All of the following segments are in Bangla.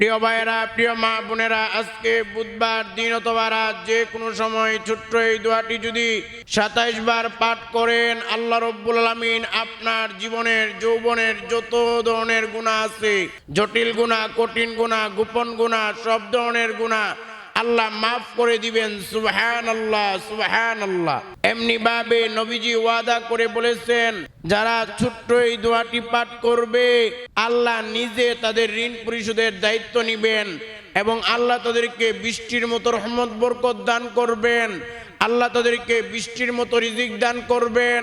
প্রিয় ভাইয়েরা, প্রিয় মা বোনেরা, আজকে বুধবার দিন অথবা রাত যে কোনো সময় ছোট্ট এই দোয়াটি যদি সাতাইশ বার পাঠ করেন, আল্লাহ রব্বুল আলমিন আপনার জীবনের, যৌবনের যত ধরনের গুণা আছে, জটিল গুণা কঠিন গুণা গোপন গুণা সব ধরনের গুণা আল্লাহ মাফ করে দিবেন সুবহান আল্লাহ সুবহান আল্লাহ এমনি ভাবে নবীজি ওয়াদা করে বলেছেন, যারা ছোট্ট এই দোয়াটি পাঠ করবে, আল্লাহ নিজে তাদের ঋণ পরিশোধের দায়িত্ব নিবেন এবং আল্লাহ তাদেরকে বৃষ্টির মতো রহমত, বরকত দান করবেন, আল্লাহ তাদেরকে বৃষ্টির মতো রিজিক দান করবেন।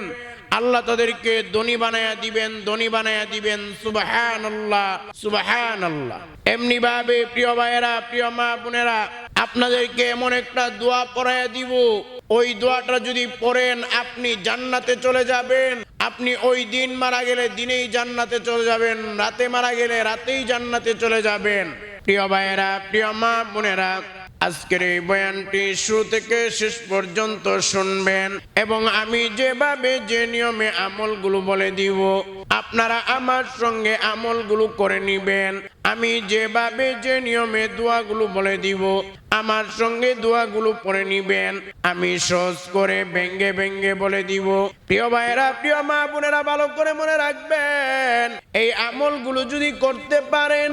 আল্লাহ তাদেরকে ধনী বানায়া দিবেন, ধনী বানায়া দিবেন। সুবাহান আল্লাহ সুবাহান আল্লাহ এমনি ভাবে, প্রিয় ভাইয়েরা, প্রিয় মা বোনেরা, আপনাদেরকে এমন একটা দোয়া পড়াইয়া দিব। ওই দোয়াটা যদি পড়েন, আপনি জান্নাতে চলে যাবেন। আপনি ওই দিন মারা গেলে দিনেই জান্নাতে চলে যাবেন, রাতে মারা গেলে রাতেই জান্নাতে চলে যাবেন। প্রিয় ভাইয়েরা, প্রিয় মা বোনেরা আজকের এই বয়ানটি শুরু থেকে শেষ পর্যন্ত শুনবেন এবং আমি যেভাবে যে নিয়মে আমলগুলো বলে দিব, আপনারা আমার সঙ্গে আমলগুলো করে নিবেন। আমি যেভাবে যে নিয়মে দোয়াগুলো বলে দিব, আমার সঙ্গে দোয়াগুলো পড়ে নিবেন। আমি সহজ করে ব্যঙ্গে ব্যঙ্গে বলে দিব। প্রিয় ভাইয়েরা, প্রিয় মা বোনেরা, ভালো করে মনে রাখবেন, এই আমলগুলো যদি করতে পারেন,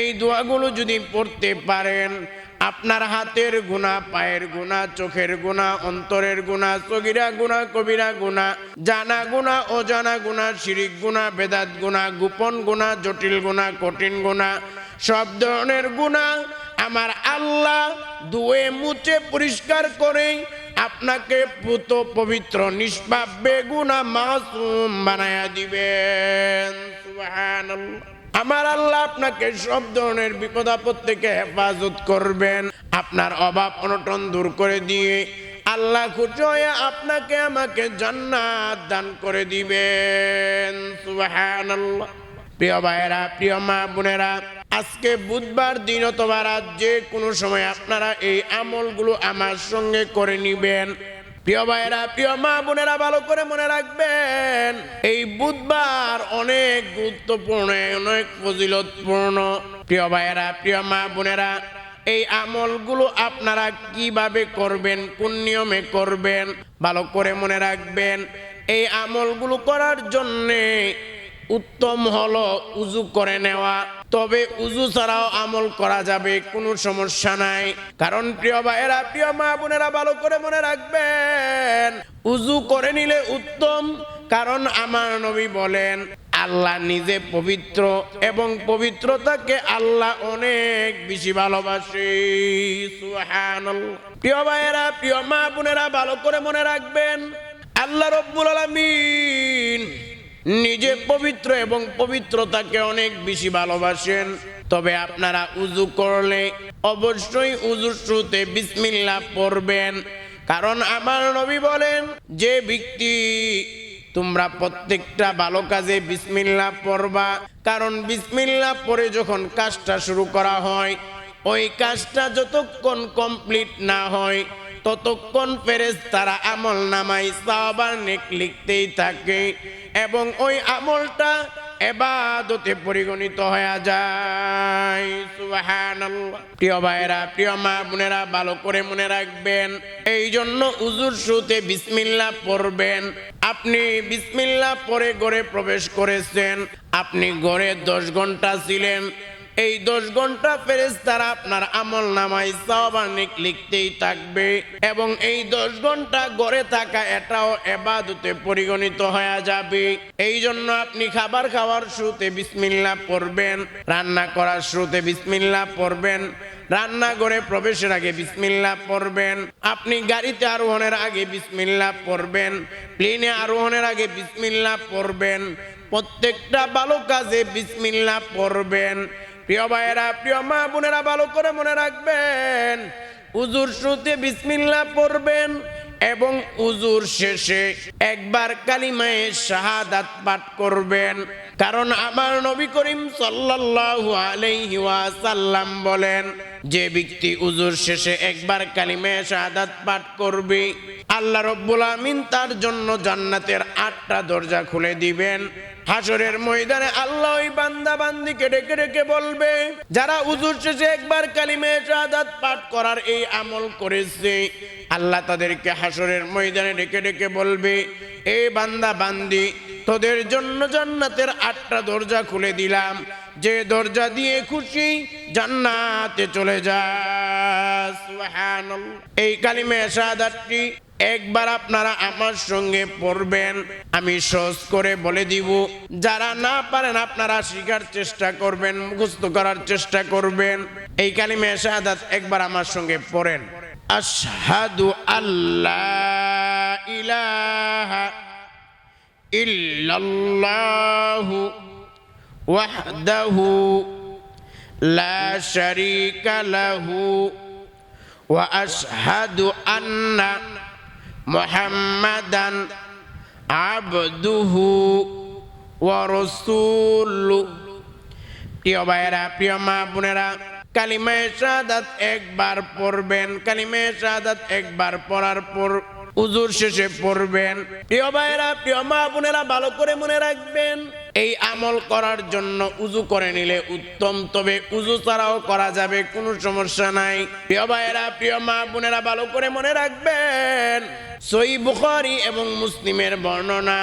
এই দোয়াগুলো যদি পড়তে পারেন আপনার হাতের গুণা, পায়ের গুণা, চোখের গুণা, অন্তরের গুণা, সগিরা গুণা, কবিরা গুণা, জানা গুণা, অজানা গুণা, শিরিক গুণা, বেদাত গুণা, গোপন গুণা, জটিল গুণা, কঠিন গুণা, সব ধরনের গুণা আমার আল্লাহ ধুয়ে মুছে পরিষ্কার করে আপনাকে পুত পবিত্র, নিষ্পাপ, বেগুনা মাসুম বানায়া দিবেন। সুবহানাল্লাহ। আমার আল্লাহ আপনাকে সব ধরনের বিপদ আপদ থেকে হেফাজত করবেন। আপনার অভাব অনটন দূর করে দিয়ে আল্লাহ খুশি আপনাকে আমাকে জান্নাত দান করে দিবেন। সুবহানাল্লাহ। প্রিয় ভাইয়েরা, প্রিয় মা বোনেরা, আজকে বুধবার দিন অথবা রাত যে কোনো সময় আপনারা এই আমলগুলো আমার সঙ্গে করে নিবেন। প্রিয় ভাইয়েরা, প্রিয় মা বোনেরা, ভালো করে মনে রাখবেন, এই বুধবার অনেক গুরুত্বপূর্ণ, অনেক ফজিলতপূর্ণ। প্রিয় ভাইয়েরা, প্রিয় মা বোনেরা, এই আমলগুলো আপনারা কীভাবে করবেন, কোন নিয়মে করবেন, ভালো করে মনে রাখবেন। এই আমলগুলো করার জন্যে উত্তম হলো উজু করে নেওয়া। তবে উজু ছাড়াও আমল করা যাবে, কোনো সমস্যা নাই। কারণ প্রিয় ভাইয়েরা, প্রিয় মা বোনেরা, ভালো করে মনে রাখবেন, উজু করে নিলে উত্তম, কারণ আমার নবী বলেন, আল্লাহ নিজে পবিত্র এবং পবিত্রতাকে আল্লাহ অনেক বেশি ভালোবাসে। প্রিয় ভাইয়েরা, প্রিয় মা বোনেরা, ভালো করে মনে রাখবেন, আল্লাহ রব্বুল আলামিন নিজে পবিত্র এবং পবিত্রতাকে অনেক বেশি ভালোবাসেন। তবে আপনারা উজু করলে অবশ্যই উজুর শুরুতে বিসমিল্লাহ পড়বেন। কারণ আমার নবী বলেন, যে ব্যক্তি তোমরা প্রত্যেকটা ভালো কাজে বিসমিল্লাহ পড়বা, কারণ বিসমিল্লাহ পরে যখন কাজটা শুরু করা হয়, ওই কাজটা যতক্ষণ কমপ্লিট না হয় ততক্ষণ ফেরেস তারা আমল নামাই সাহাবার নেক লিখতেই থাকে এবং ওই আমলটা এবাদতে পরিগণিত হয়ে যায়। প্রিয় ভাইয়েরা, প্রিয় মা বোনেরা, ভালো করে মনে রাখবেন এই জন্য উজুর শুতে বিসমিল্লাহ পড়বেন। আপনি বিসমিল্লাহ পরে ঘরে প্রবেশ করেছেন, আপনি ঘরে দশ ঘণ্টা ছিলেন এই দশ ঘণ্টা ফেরেস তারা আপনার আমল নামাই সাবানিক লিখতেই থাকবে এবং এই দশ ঘণ্টা গড়ে থাকা এটাও এবাদতে পরিগণিত হয়ে যাবে। এই জন্য আপনি খাবার খাওয়ার শুরুতে বিসমিল্লা পড়বেন, রান্না করার শুরুতে বিসমিল্লা পড়বেন রান্নাঘরে প্রবেশের আগে বিসমিল্লা পড়বেন, আপনি গাড়িতে আরোহণের আগে বিসমিল্লা পড়বেন, প্লেনে আরোহণের আগে বিসমিল্লা পড়বেন, প্রত্যেকটা ভালো কাজে বিসমিল্লা পড়বেন। প্রিয় ভাইয়েরা, প্রিয় মা বোনেরা, ভালো করে মনে রাখবেন, উজুর শুতে বিসমিল্লা পড়বেন এবং উজুর শেষে একবার কালিমায়ে শাহাদাত পাঠ করবেন। কারণ আমার নবী করিম সাল্লাল্লাহু আলাইহি ওয়াসাল্লাম বলেন যে ব্যক্তি উজুর শেষে একবার কালিমায়ে শাহাদাত পাঠ করবে, আল্লাহ রব্বুল আমিন তার জন্য জান্নাতের আটটা দরজা খুলে দিবেন। হাসরের ময়দানে আল্লাহ ওই বান্দা বান্দিকে ডেকে ডেকে বলবে, যারা উজুর শেষে একবার কালিমে শাহাদাত পাঠ করার এই আমল করেছে, আল্লাহ তাদেরকে হাসরের ময়দানে ডেকে ডেকে বলবে, এ বান্দা বান্দি তোদের জন্য জান্নাতের আটটা দরজা খুলে দিলাম। যে দরজা দিয়ে খুশি জান্নাতে চলে যা। এই কালিমে শাহাদাতটি একবার আপনারা আমার সঙ্গে পড়বেন, আমি সহজ করে বলে দিব। যারা না পারেন আপনারা শিখার চেষ্টা করবেন, মুখস্থ করার চেষ্টা করবেন। এই কালিমে শাহাদাত একবার আমার সঙ্গে পড়েন। আশহাদু আল্লাহ ইলাহা ইল্লাল্লাহু ওয়াহদাহু লা শারীকা লাহু واشهد ان محمدا عبده ورسوله প্রিয় ভাইয়েরা প্রিয় মা বোনেরা কালিমায়ে শাহাদাত একবার পড়বেন কালিমায়ে শাহাদাত একবার পড়ার পর উজুর শেষে পড়বেন প্রিয় ভাইয়েরা প্রিয় মা বোনেরা ভালো করে মনে রাখবেন এই আমল করার জন্য উজু করে নিলে উত্তম, তবে উজু ছাড়াও করা যাবে কোনো সমস্যা নাই। প্রিয় ভাইয়েরা, প্রিয় মা বোনেরা, ভালো করে মনে রাখবেন, সই বুখারি এবং মুসলিমের বর্ণনা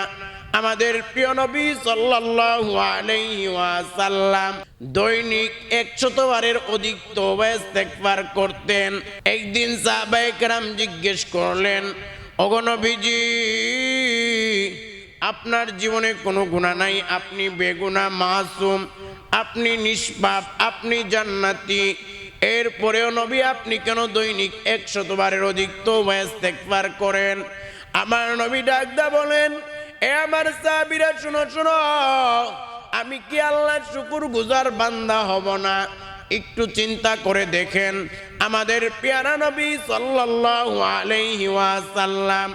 আমাদের প্রিয় নবী সাল্লাল্লাহু আলাইহি ওয়াসাল্লাম দৈনিক একশতবারের অধিক তওবা ইস্তেগফার করতেন। একদিন সাহাবায়ে কেরাম জিজ্ঞেস করলেন, ওগো নবীজি আপনার জীবনে কোনো গুণা নাই, আপনি বেগুনা মাসুম, আপনি নিষ্পাপ, আপনি জান্নাতি। এরপরেও নবী, আপনি কেন দৈনিক একশতবারের অধিক তওবা, ইস্তেগফার করেন? আমার নবী ডাকদা বলেন, এ আমার সাহাবীরা, শুনো শুনো, আমি কি আল্লাহর শুকুর গুজার বান্দা হব না? একটু চিন্তা করে দেখেন, আমাদের পেয়ারা নবী সাল্লাল্লাহু আলাইহি ওয়াসাল্লাম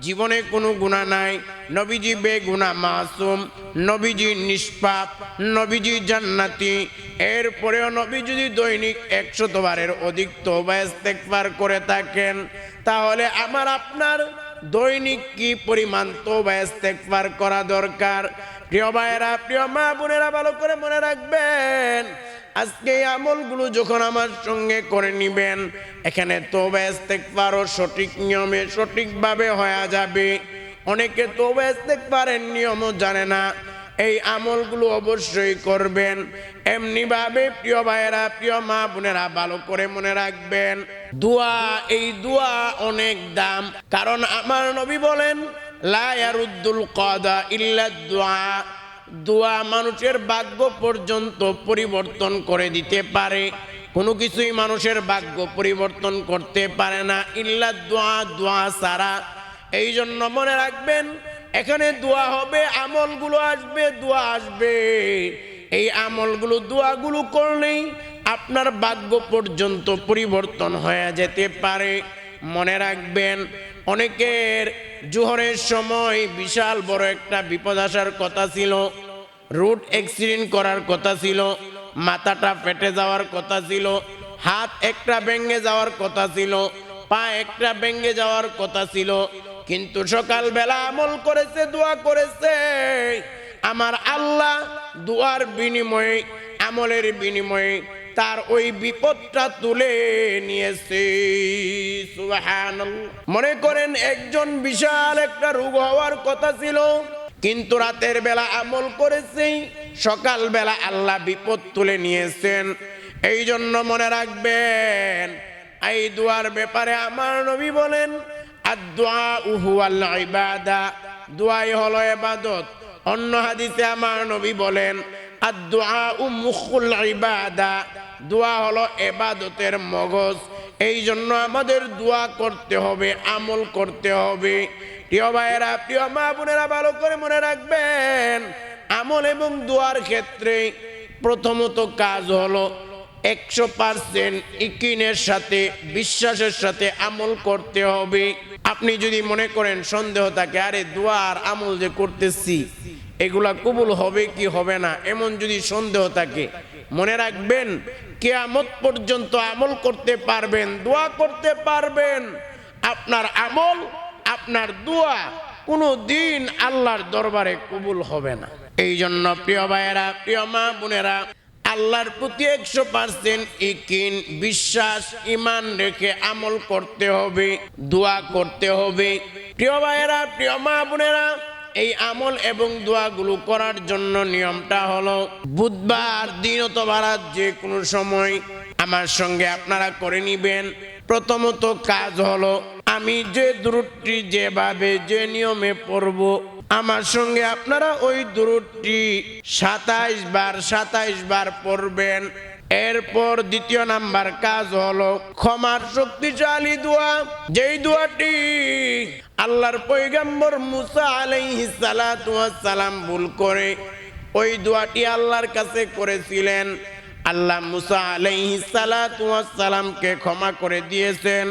জীবনে কোনো গুণা নাই। নবীজি বেগুনা মাসুম, নবীজি নিষ্পাপ, নবীজি জান্নাতি। এরপরেও নবী যদি দৈনিক একশতবারের অধিক তোবায়স্তেকবার করে থাকেন, তাহলে আমার আপনার দৈনিক কি পরিমাণ তোবায়স্তেকবার করা দরকার? প্রিয় ভাইয়েরা প্রিয় মা বোনেরা, ভালো করে মনে রাখবেন, আজকে আমলগুলো যখন আমার সঙ্গে করে নিবেন, এখানে তওবা ইস্তেগফারও সঠিক নিয়মে সঠিকভাবে হয়ে যাবে। অনেকে তওবা, ইস্তেগফারের নিয়মও জানে না। এই আমলগুলো অবশ্যই করবেন। এমনি ভাবে প্রিয় ভাইয়েরা প্রিয় মা বোনেরা, ভালো করে মনে রাখবেন, দোয়া, এই দোয়া অনেক দাম। কারণ আমার নবী বলেন কদা দোয়া দোয়া মানুষের ভাগ্য পর্যন্ত পরিবর্তন করে দিতে পারে। কোনো কিছুই মানুষের ভাগ্য পরিবর্তন করতে পারে না। ইল্লা দোয়া দোয়া সারা এই জন্য মনে রাখবেন, এখানে দোয়া হবে, আমলগুলো আসবে দোয়া আসবে। এই আমলগুলো দোয়াগুলো করলেই আপনার ভাগ্য পর্যন্ত পরিবর্তন হয়ে যেতে পারে। মনে রাখবেন অনেকের জোহরের সময় বিশাল বড় একটা বিপদ আসার কথা ছিল রুট অ্যাক্সিডেন্ট করার কথা ছিল, মাথাটা ফেটে যাওয়ার কথা ছিল, হাত একটা ভেঙে যাওয়ার কথা ছিল, পা একটা ভেঙে যাওয়ার কথা ছিল, কিন্তু সকালবেলা আমল করেছে, দোয়া করেছে। আমার আল্লাহ দোয়ার বিনিময়ে, আমলের বিনিময়ে তার ওই বিপদটা তুলে নিয়েছে। মনে করেন একজন বিশাল একটা রোগ হওয়ার কথা ছিল, কিন্তু রাতের বেলা আমল করেছে সকাল বেলা আল্লাহ বিপদ তুলে নিয়েছেন। এই জন্য মনে রাখবেন, এই দুয়ার ব্যাপারে আমার নবী বলেন আদুয়া উহু আল্লাহ ইবাদা দুয়াই হলো ইবাদত। অন্য হাদিসে আমার নবী বলেন আদুয়া উ মুখুল ইবাদা দোয়া হলো এবাদতের মগজ। এই জন্য আমাদের দোয়া করতে হবে, আমল করতে হবে। প্রিয় ভাইয়েরা, প্রিয় মা বোনেরা, ভালো করে মনে রাখবেন, আমল এবং দোয়ার ক্ষেত্রে প্রথমত কাজ হলো একশো পার্সেন্ট ইকিনের সাথে, বিশ্বাসের সাথে আমল করতে হবে। আপনি যদি মনে করেন সন্দেহ থাকে, আরে দোয়ার আমল যে করতেছি, এগুলা কবুল হবে কি হবে না? এমন যদি সন্দেহ থাকে, মনে রাখবেন কেয়ামত পর্যন্ত আমল করতে পারবেন, দোয়া করতে পারবেন। আপনার আমল, আপনার দোয়া কোনো দিন আল্লাহর দরবারে কবুল হবে না। এই জন্য প্রিয় ভাইয়েরা, প্রিয় মা বোনেরা, আল্লাহর প্রতি একশো পার্সেন্ট ইকিন, বিশ্বাস ইমান রেখে আমল করতে হবে, দোয়া করতে হবে। প্রিয় ভাইয়েরা, প্রিয় মা বোনেরা এই আমল এবং দোয়াগুলো করার জন্য নিয়মটা হলো, বুধবার দিন অথবা রাত যে কোনো সময় আমার সঙ্গে আপনারা করে নিবেন। প্রথমত কাজ হলো, আমি যে দূরটি যেভাবে যে নিয়মে পড়ব, আমার সঙ্গে আপনারা ওই দূরটি সাতাইশ বার সাতাইশ বার পড়বেন। এরপর দ্বিতীয় নাম্বার কাজ হলো, ক্ষমার শক্তিশালী দোয়া। যেই দোয়াটি আল্লাহর পৈগম্বর মুসা সালাম ভুল করে ওই দোয়াটি আল্লাহর কাছে করেছিলেন। আল্লাহ মুসা সালামকে ক্ষমা করে দিয়েছেন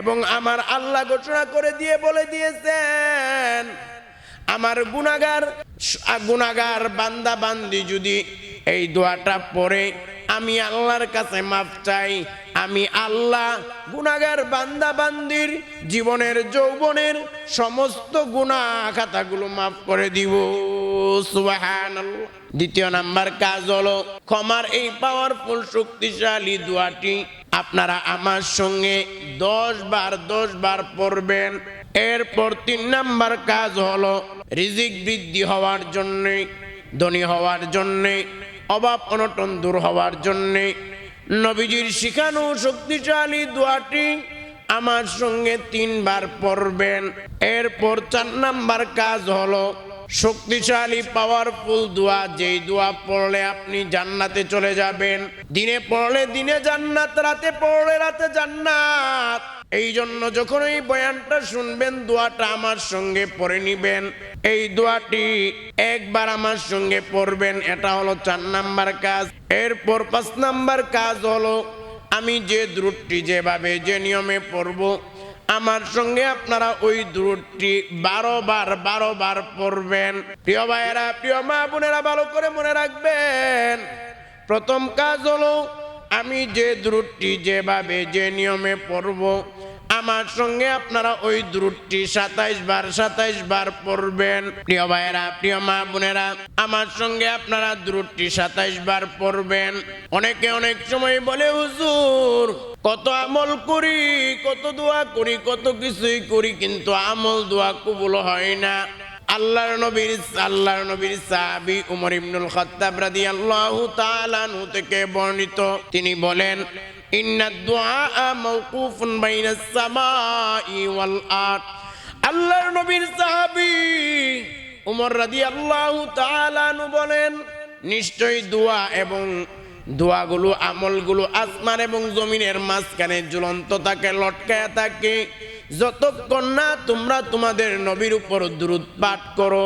এবং আমার আল্লাহ ঘোষণা করে দিয়ে বলে দিয়েছেন, আমার গুনাগার গুনাগার বান্দা বান্দি যদি এই দোয়াটা পড়ে আমি আল্লাহর কাছে মাফ চাই। আমি আল্লাহ গুনাগার বান্দা বান্দির জীবনের, যৌবনের সমস্ত গুণা খাতাগুলো মাফ করে দিব। দ্বিতীয় নাম্বার কাজ হলো ক্ষমার এই পাওয়ারফুল শক্তিশালী দোয়াটি আপনারা আমার সঙ্গে দশ বার দশ বার পড়বেন। এরপর তিন নাম্বার কাজ হলো রিজিক বৃদ্ধি হওয়ার জন্যে, ধনী হওয়ার জন্যে অভাব অনটন দূর হওয়ার জন্যে নবীজির শিখানো শক্তিশালী দোয়াটি আমার সঙ্গে তিনবার পড়বেন। এরপর চার নাম্বার কাজ হলো শক্তিশালী পাওয়ারফুল দোয়া। যেই দোয়া পড়লে আপনি জান্নাতে চলে যাবেন। দিনে পড়লে দিনে জান্নাত, রাতে পড়লে রাতে জান্নাত। এই জন্য যখন এই বয়ানটা শুনবেন, দোয়াটা আমার সঙ্গে পড়ে নিবেন। এই দোয়াটি একবার আমার সঙ্গে পড়বেন, এটা হলো চার নাম্বার কাজ। এরপর পাঁচ নাম্বার কাজ হলো, আমি যে দ্রুটটি যেভাবে যে নিয়মে পড়ব, আমার সঙ্গে আপনারা ওই দূরটি বারো বার বারো বার পড়বেন। প্রিয় ভাইয়েরা, প্রিয় মা বোনেরা, ভালো করে মনে রাখবেন। প্রথম কাজ হলো, আমি যে দূরটি যেভাবে যে নিয়মে পড়ব আমার সঙ্গে আপনারা ওই দূরটি সাতাইশ বার সাতাইশ বার পড়বেন। প্রিয় ভাইয়েরা, প্রিয় মা বোনেরা, আমার সঙ্গে আপনারা দূরটি সাতাইশ বার পড়বেন। অনেকে অনেক সময় বলে, হুজুর, কত আমল করি, কত দোয়া করি, কত কিছুই করি, কিন্তু আমল দোয়া কবুল হয় না। আল্লাহর নবীর আল্লাহর নবীর সাহাবী উমর ইবনুল খাত্তাব রাদিয়াল্লাহু তাআলা আনহু থেকে বর্ণিত। তিনি বলেন আল্লাহর নবীর সাহাবী উমর রাদিয়াল্লাহু তাআলা আনহু বলেন, নিশ্চয়ই দোয়া এবং দোয়াগুলো আমলগুলো আসমান এবং জমিনের মাঝখানে ঝুলন্ত থাকে, লটকায়া থাকে। যতক্ষণ না তোমরা তোমাদের নবীর উপর দ্রুত পাঠ করো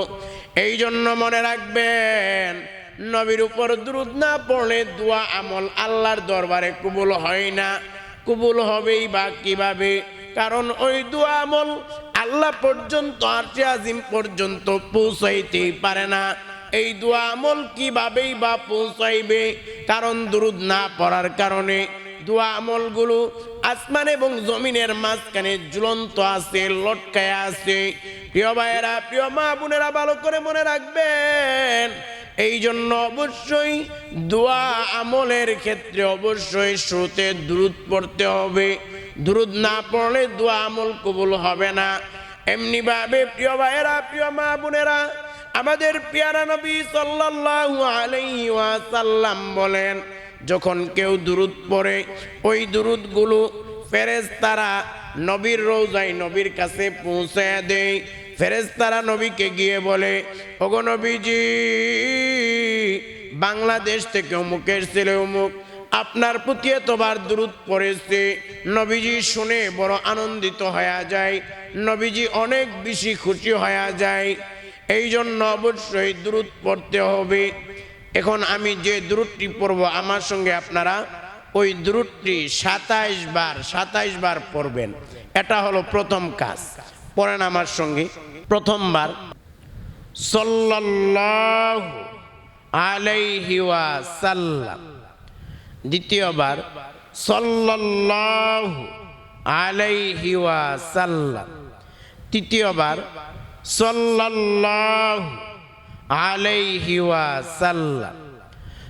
এই জন্য মনে রাখবেন নবীর উপর দ্রুত না পড়লে দোয়া আমল আল্লাহর দরবারে কবুল হয় না। কবুল হবেই বা কীভাবে? কারণ ওই দোয়া আমল আল্লাহ পর্যন্ত আরশে আজিম পর্যন্ত পৌঁছাইতেই পারে না। এই দোয়া আমল কিভাবেই বা পৌঁছাইবে? কারণ দুরুদ না পড়ার কারণে দোয়া আমলগুলো আসমান এবং জমিনের মাঝখানে ঝুলন্ত আছে, লটকায় আছে। প্রিয় ভাইয়েরা, প্রিয় মা বোনেরা, ভালো করে মনে রাখবেন এই জন্য অবশ্যই দোয়া আমলের ক্ষেত্রে অবশ্যই শ্রোতে দ্রুত পড়তে হবে। দ্রুত না পড়লে দোয়া আমল কবুল হবে না। এমনি ভাবে প্রিয় ভাইয়েরা, প্রিয় মা বোনেরা, আমাদের পিয়ারা নবী সাল্লাল্লাহু আলাইহি ওয়াসাল্লাম বলেন, যখন কেউ দুরুদ পড়ে, ওই দুরুদগুলো ফেরেশতারা নবীর রোজায় নবীর কাছে পৌঁছে দেয়। ফেরেশতারা নবীকে গিয়ে বলে, ওগো নবীজি, বাংলাদেশ থেকে অমুকের ছেলে অমুক। আপনার প্রতি এতবার দূরত পড়েছে। নবীজি শুনে বড় আনন্দিত হয়ে যায়। নবীজি অনেক বেশি খুশি হয়ে যায়। এই জন্য অবশ্যই দূরত পড়তে হবে। এখন আমি যে দূরটি পড়ব, আমার সঙ্গে আপনারা ওই দূরটি সাতাইশ বার সাতাইশ বার পড়বেন। এটা হলো প্রথম কাজ। পড়েন আমার সঙ্গে। প্রথমবার। সাল্লাল্লাহু আলাইহি ওয়াসাল্লাম। দ্বিতীয়বার। সাল্লাল্লাহু আলাইহি ওয়াসাল্লাম। তৃতীয়বার। সাল্লাল্লাহু আলাইহি ওয়াসাল্লাম।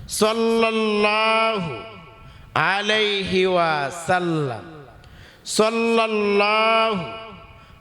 সাল্লাল্লাহু আলাইহি ওয়াসাল্লাম। সাল্লাল্লাহু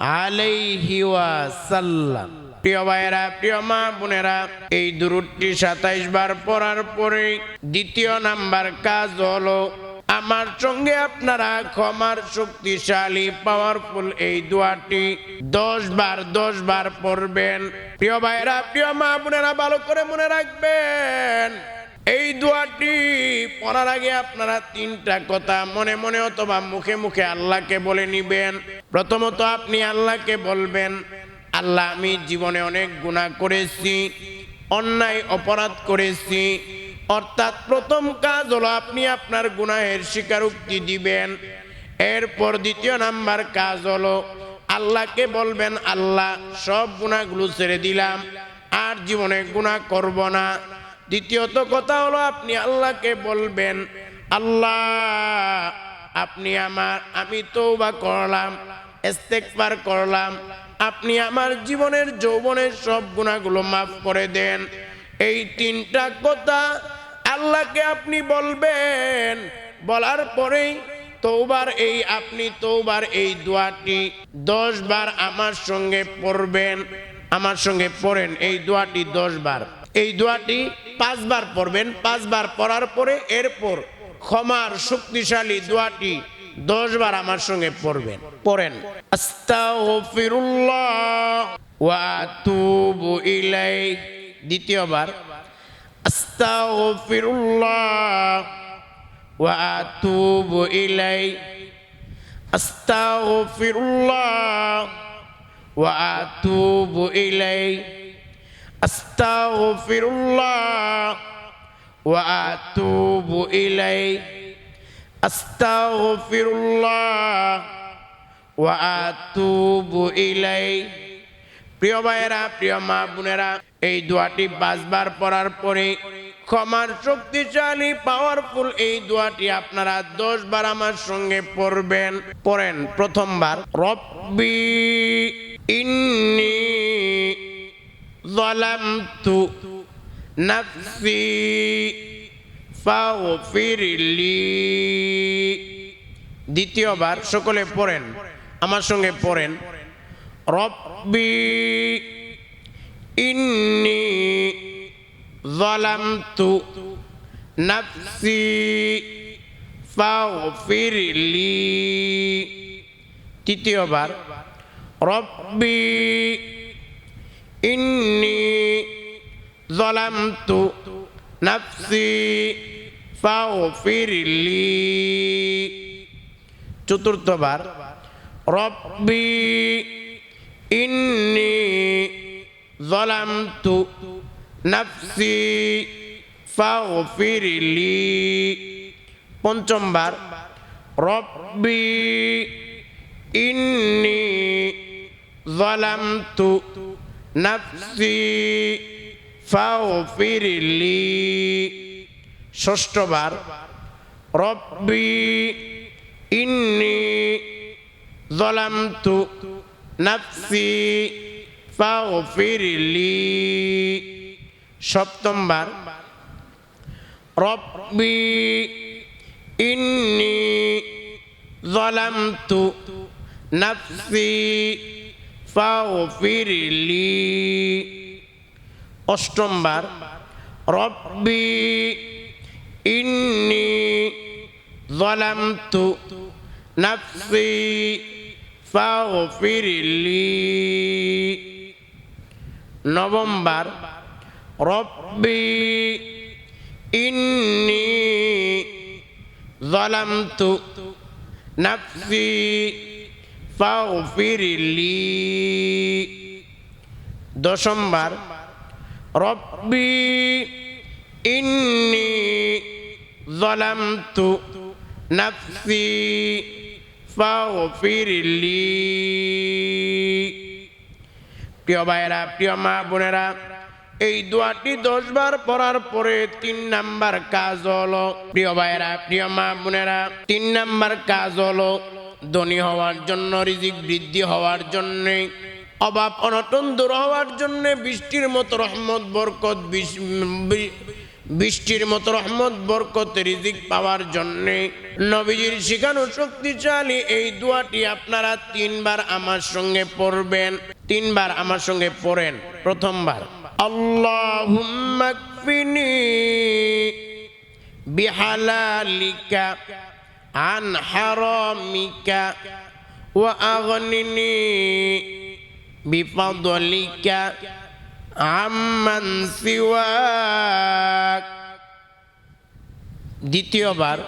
আলাইহি ওয়াসাল্লাম। প্রিয় ভাইয়েরা, প্রিয় মা বোনেরা, এই দুরুদটি সাতাইশ বার পড়ার পরে দ্বিতীয় নাম্বার কাজ হলো, আমার সঙ্গে আপনারা ক্ষমার শক্তিশালী পাওয়ারফুল এই দোয়াটি দশ বার দশ বার পড়বেন। প্রিয় ভাইরা প্রিয় মা বোনেরা, ভালো করে মনে রাখবেন। এই দোয়াটি পড়ার আগে আপনারা তিনটা কথা মনে মনে অথবা মুখে মুখে আল্লাহকে বলে নিবেন। প্রথমত আপনি আল্লাহকে বলবেন, আল্লাহ, আমি জীবনে অনেক গুণা করেছি, অন্যায়, অপরাধ করেছি। অর্থাৎ প্রথম কাজ হলো আপনি আপনার গুনাহের স্বীকারোক্তি দিবেন। এরপর দ্বিতীয় নাম্বার কাজ হলো আল্লাহকে বলবেন, আল্লাহ, সব গুণাগুলো ছেড়ে দিলাম, আর জীবনে গুণা করব না। দ্বিতীয়ত কথা হলো, আপনি আল্লাহকে বলবেন, আল্লাহ, আপনি আমার, আমি তৌবা করলাম ইস্তেকবার করলাম, আপনি আমার জীবনের যৌবনের সব গুণাগুলো মাফ করে দেন। এই তিনটা কথা আল্লাহকে আপনি বলবেন। বলার পরেই তৌবার এই, আপনি তৌবার এই দোয়াটি দশ বার আমার সঙ্গে পড়বেন, আমার সঙ্গে পড়েন, এই দোয়াটি দশ বার। এই দোয়াটি পাঁচবার পড়বেন, পাঁচবার পড়ার পরে এরপর ক্ষমার শক্তিশালী দোয়াটি দশ বার আমার সঙ্গে পড়বেন, পড়েন। আস্তাগফিরুল্লাহ ওয়া আতুবু ইলাইহি দ্বিতীয়বার, আস্তাগফিরুল্লাহ ওয়া আতুবু ইলাইহি আস্তাগফিরুল্লাহ ওয়া আতুবু ইলাইহি আস্তাগফিরুল্লাহ ওয়া আতুবু ইলাইহি আস্তাগফিরুল্লাহ ওয়া আতুবু ইলাইহি প্রিয় ভাইয়েরা, প্রিয় মা বোনেরা, এই দোয়াটি পাঁচবার পড়ার পরে ক্ষমার শক্তিশালী পাওয়ারফুল এই দোয়াটি আপনারা দশ বার আমার সঙ্গে পড়বেন, পড়েন প্রথমবার। রব্বি ইন্নি ظلمت نفسي فاغفر لي দ্বিতীয়বার সকলে পড়েন আমার সঙ্গে পড়েন রব্বি ইন্নি ظلمت نفسي فاغفر لي তৃতীয়বার রব্বি ইন্নি ظلمت نفسي فاغفر لي চতুর্থবার রব্বি ইন্নি ظلمت نفسي فاغفر لي পঞ্চমবার রব্বি ইন্নি ظلمت নাফসি ফাওফিরলি ষষ্ঠবার রব্বি ইন্নি জলামতু নাফসি ফাওফিরলি সপ্তমবার রব্বি ইন্নি জলামতু নাফসি فاغفر لي অষ্টমবার রব্বি ইন্নি ظلمت نفسي فاغفر لي নভেম্বর রব্বি ইন্নি ظلمت نفسي فاغفر لي দশমবার রব্বি ইন্নি ظلمت نفسي فاغفر لي প্রিয় ভাইয়েরা প্রিয় মা বোনেরা এই দোয়াটি দশ বার পড়ার পরে তিন নাম্বার কাজ হলো প্রিয় ভাইয়েরা প্রিয় মা বোনেরা তিন নাম্বার কাজ হলো ধনী হওয়ার জন্য, রিজিক বৃদ্ধি হওয়ার জন্যে, অভাব অনটন দূর হওয়ার জন্য বৃষ্টির মতো রহমত, বরকত বৃষ্টির মতো রহমত, বরকত, রিজিক পাওয়ার জন্যে নবীজির শিখানো শক্তিশালী এই দোয়াটি আপনারা তিনবার আমার সঙ্গে পড়বেন, তিনবার আমার সঙ্গে পড়েন, প্রথমবার। কফিনি বিহালালিকা আন হারামিকা ওয়া আগনিনি বিফদলিকা আম্মান সিওয়াক দ্বিতীয়বার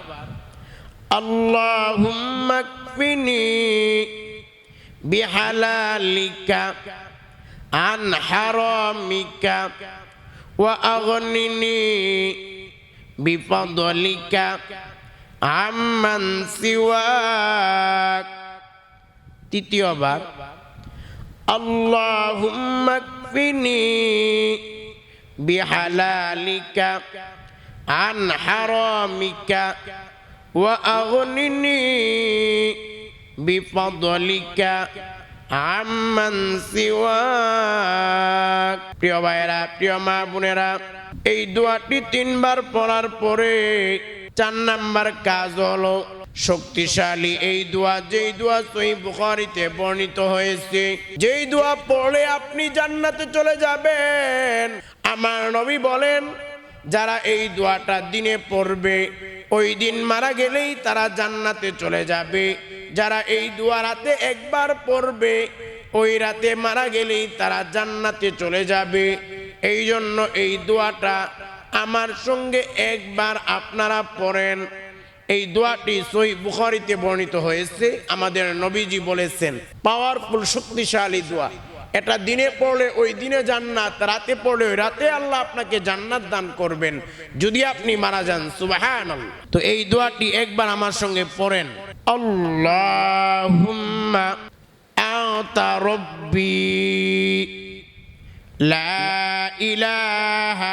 আল্লাহুম্মা কফিনি বিহালালিকা আন হারামিকা ওয়া আগনিনি বিফদলিকা আমান সিওয়াক। তৃতীয়বার, আল্লাহুম্মা কফিনি বিহালালিকা আন হারামিকা ওয়া আগনিনি বিফদলিকা আমান সিওয়াক। প্রিয় ভাইরা প্রিয় মা বোনেরা, এই দোয়াটি তিনবার পড়ার পরে চার নাম্বার কাজ হলো শক্তিশালী। এই দোয়া, যেই দোয়া সই বুখারিতে বর্ণিত হয়েছে, যেই দোয়া পড়লে আপনি জান্নাতে চলে যাবেন। আমার নবী বলেন, যারা এই দোয়াটা দিনে পড়বে, ওই দিন মারা গেলেই তারা জান্নাতে চলে যাবে। যারা এই দোয়া রাতে একবার পড়বে, ওই রাতে মারা গেলেই তারা জান্নাতে চলে যাবে। এই জন্য এই দোয়াটা আমার সঙ্গে একবার আপনারা পড়েন। এই দোয়াটি সই বুখারিতে বর্ণিত হয়েছে। আমাদের নবীজি বলেছেন, পাওয়ারফুল, শক্তিশালী দোয়া। এটা দিনে পড়লে, ওই দিনে জান্নাত, রাতে পড়লে ওই রাতে আল্লাহ আপনাকে জান্নাত দান করবেন, যদি আপনি মারা যান। সুবাহান তো এই দোয়াটি একবার আমার সঙ্গে পড়েন। আল্লাহুম্মা আতা রব্বি লা ইলাহা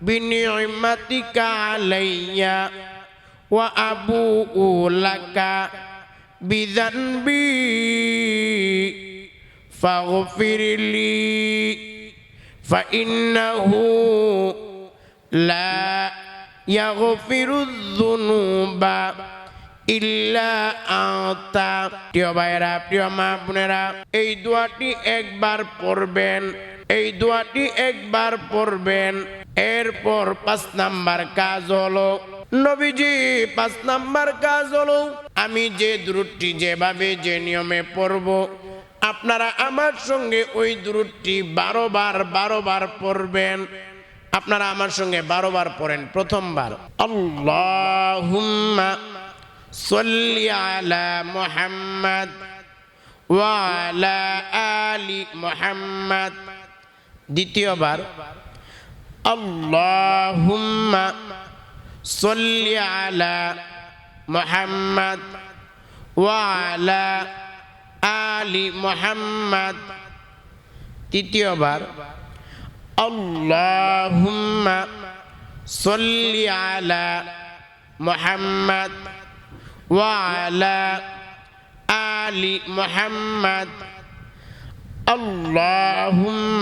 بنعمتك عليّ وأبوء لك بذنبي فاغفر لي فإنه لا يغفر الذنوب ইল্লা আতা প্রিয় ভাইয়েরা প্রিয় মা বোনেরা এই দোয়াটি একবার পড়বেন এই দোয়াটি একবার পড়বেন এরপর পাঁচ নাম্বার কাজ হলো, নবীজি, পাঁচ নাম্বার কাজ হলো, আমি যে দূরটি যেভাবে যে নিয়মে পড়ব, আপনারা আমার সঙ্গে ওই দূরটি বারো বার বারো বার পড়বেন। আপনারা আমার সঙ্গে বারো বার পড়েন প্রথমবার। আল্লাহুম্মা ওয়ালা আলি মুহাম্মদ। দ্বিতীয়বার اللهم صل على محمد وعلى آل محمد. تتيوبر اللهم صل على محمد وعلى آل محمد. اللهم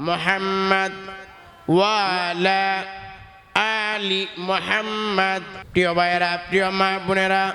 মোহাম্মদ ওয়ালা আলী মোহাম্মদ। প্রিয় ভাইয়েরা প্রিয় মা বোনেরা